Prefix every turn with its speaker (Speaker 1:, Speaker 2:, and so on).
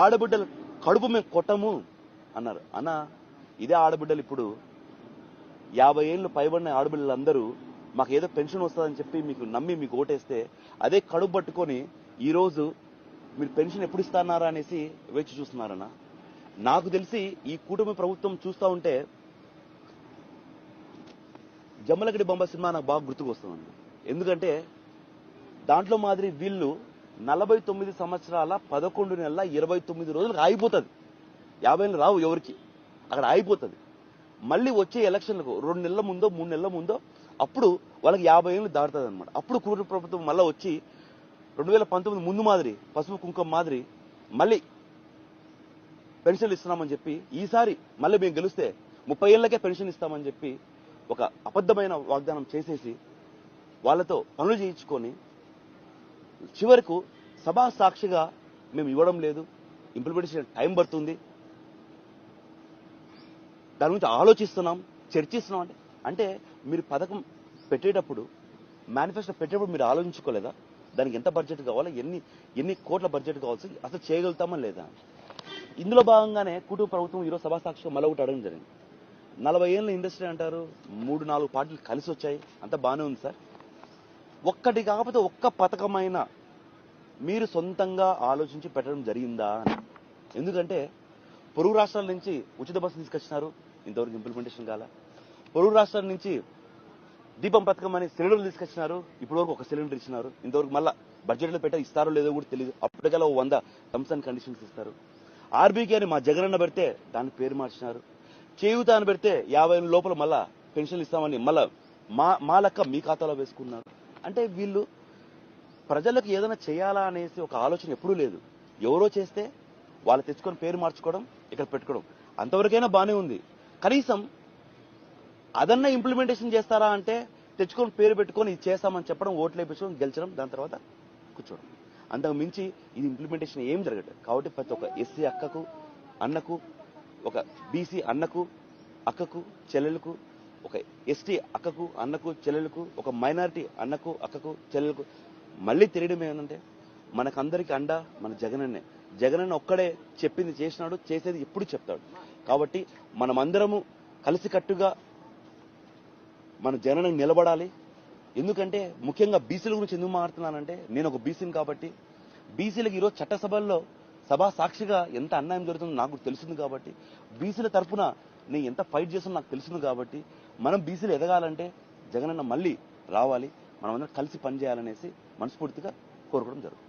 Speaker 1: ఆడబిడ్డల కడుపు మేము కొట్టము అన్నారు. అన్న ఇదే ఆడబిడ్డలు ఇప్పుడు యాభై ఏళ్ళు పైబడిన ఆడబిడ్డలందరూ మాకు ఏదో పెన్షన్ వస్తుందని చెప్పి మీకు నమ్మి మీకు ఓటేస్తే అదే కడుపు పట్టుకొని ఈరోజు మీరు పెన్షన్ ఎప్పుడు ఇస్తానారా అనేసి వేచి చూస్తున్నారన్న. నాకు తెలిసి ఈ కూటమి ప్రభుత్వం చూస్తా ఉంటే జమ్మలగడి బొమ్మ సినిమా నాకు బాగా గుర్తుకు వస్తుందండి ఎందుకంటే దాంట్లో మాదిరి వీళ్ళు నలభై తొమ్మిది సంవత్సరాల పదకొండు నెలల ఇరవై తొమ్మిది రోజులకు ఆగిపోతుంది. యాభై ఏళ్ళు రావు ఎవరికి? అక్కడ ఆగిపోతుంది. మళ్ళీ వచ్చే ఎలక్షన్లకు రెండు నెలల ముందో మూడు నెలల ముందో అప్పుడు వాళ్ళకి యాభై ఏళ్ళు దాటుతుంది అనమాట అప్పుడు కూటమి ప్రభుత్వం మళ్ళీ వచ్చి రెండు వేల పంతొమ్మిది ముందు మాదిరి పసుపు కుంకుమ మాదిరి మళ్ళీ పెన్షన్లు ఇస్తున్నామని చెప్పి ఈసారి మళ్ళీ మేము గెలిస్తే ముప్పై ఏళ్ళకే పెన్షన్ ఇస్తామని చెప్పి ఒక అబద్ధమైన వాగ్దానం చేసేసి వాళ్ళతో పనులు చేయించుకొని చివరకు సభా సాక్షిగా మేము ఇవ్వడం లేదు. ఇంప్లిమెంటేషన్ టైం పడుతుంది. దాని గురించి ఆలోచిస్తున్నాం చర్చిస్తున్నాం అంటే అంటే మీరు పథకం పెట్టేటప్పుడు మేనిఫెస్టో పెట్టేటప్పుడు మీరు ఆలోచించుకోలేదా? దానికి ఎంత బడ్జెట్ కావాలా ఎన్ని ఎన్ని కోట్ల బడ్జెట్ కావాల్సి అసలు చేయగలుగుతామా లేదా? ఇందులో భాగంగానే కుటుంబ ప్రభుత్వం ఈరోజు సభా సాక్షిగా మళ్ళీ ఒకటి అడగడం జరిగింది. నలభై ఏళ్ళ ఇండస్ట్రీ అంటారు మూడు నాలుగు పార్టీలు కలిసి వచ్చాయి అంత బాగానే ఉంది సార్. ఒక్కటి కాకపోతే ఒక్క పథకమైన మీరు సొంతంగా ఆలోచించి పెట్టడం జరిగిందా అని. ఎందుకంటే పొరుగు రాష్ట్రాల నుంచి ఉచిత బస్సు తీసుకొచ్చినారు. ఇంతవరకు ఇంప్లిమెంటేషన్ కాల. పొరుగు రాష్ట్రాల నుంచి దీపం పథకం అని సిలిండర్లు తీసుకొచ్చినారు. ఇప్పుడు వరకు ఒక సిలిండర్ ఇచ్చినారు. ఇంతవరకు మళ్ళా బడ్జెట్లో ఇస్తారో లేదో కూడా తెలియదు అప్పటికల్లా ఓ వంద టర్మ్స్ అండ్ కండిషన్స్ ఇస్తారు. ఆర్బీకే అని మా జగన్ అన్న పెడితే దాని పేరు మార్చినారు. చేయుత అని పెడితే యాభై లోపల మళ్ళా పెన్షన్లు ఇస్తామని మళ్ళా మా మా లెక్క మీ ఖాతాలో వేసుకున్నారు. అంటే వీళ్ళు ప్రజలకు ఏదైనా చేయాలా అనేసి ఒక ఆలోచన ఎప్పుడూ లేదు. ఎవరో చేస్తే వాళ్ళు తెచ్చుకొని పేరు మార్చుకోవడం ఇక్కడ పెట్టుకోవడం అంతవరకైనా బానే ఉంది. కనీసం అదన్నా ఇంప్లిమెంటేషన్ చేస్తారా అంటే తెచ్చుకొని పేరు పెట్టుకొని ఇది చేస్తామని చెప్పడం ఓట్లు వేయించడం గెలిచడం దాని తర్వాత కూర్చోవడం. అంతకు మించి ఇది ఇంప్లిమెంటేషన్ ఏం జరగట్లేదు. కాబట్టి ప్రతి ఒక్క ఎస్సీ అక్కకు అన్నకు ఒక బీసీ అన్నకు అక్కకు చెల్లెలకు ఒక ఎస్టీ అక్కకు అన్నకు చెల్లెలకు ఒక మైనారిటీ అన్నకు అక్కకు చెల్లెలకు మళ్ళీ తెలియడం ఏంటంటే మనకందరికి అండ మన జగనన్నే. జగనన్న ఒక్కడే చెప్పింది చేసినాడు చేసేది ఎప్పుడు చెప్తాడు. కాబట్టి మనమందరము కలిసికట్టుగా మన జగనన్న నిలబడాలి. ఎందుకంటే ముఖ్యంగా బీసీల గురించి ఎందుకు మాట్లాడుతున్నానంటే నేను ఒక బీసీని కాబట్టి బీసీలకు ఈరోజు చట్టసభల్లో సభా సాక్షిగా ఎంత అన్యాయం జరుగుతుందో నాకు తెలిసింది కాబట్టి బీసీల తరఫున నేను ఎంత ఫైట్ చేస్తున్నా నాకు తెలిసింది కాబట్టి మనం బీసీలు ఎదగాలంటే జగనన్న మళ్ళీ రావాలి. మనమందరం కలిసి పనిచేయాలనేసి మనస్ఫూర్తిగా కోరుకోవడం జరుగుతుంది.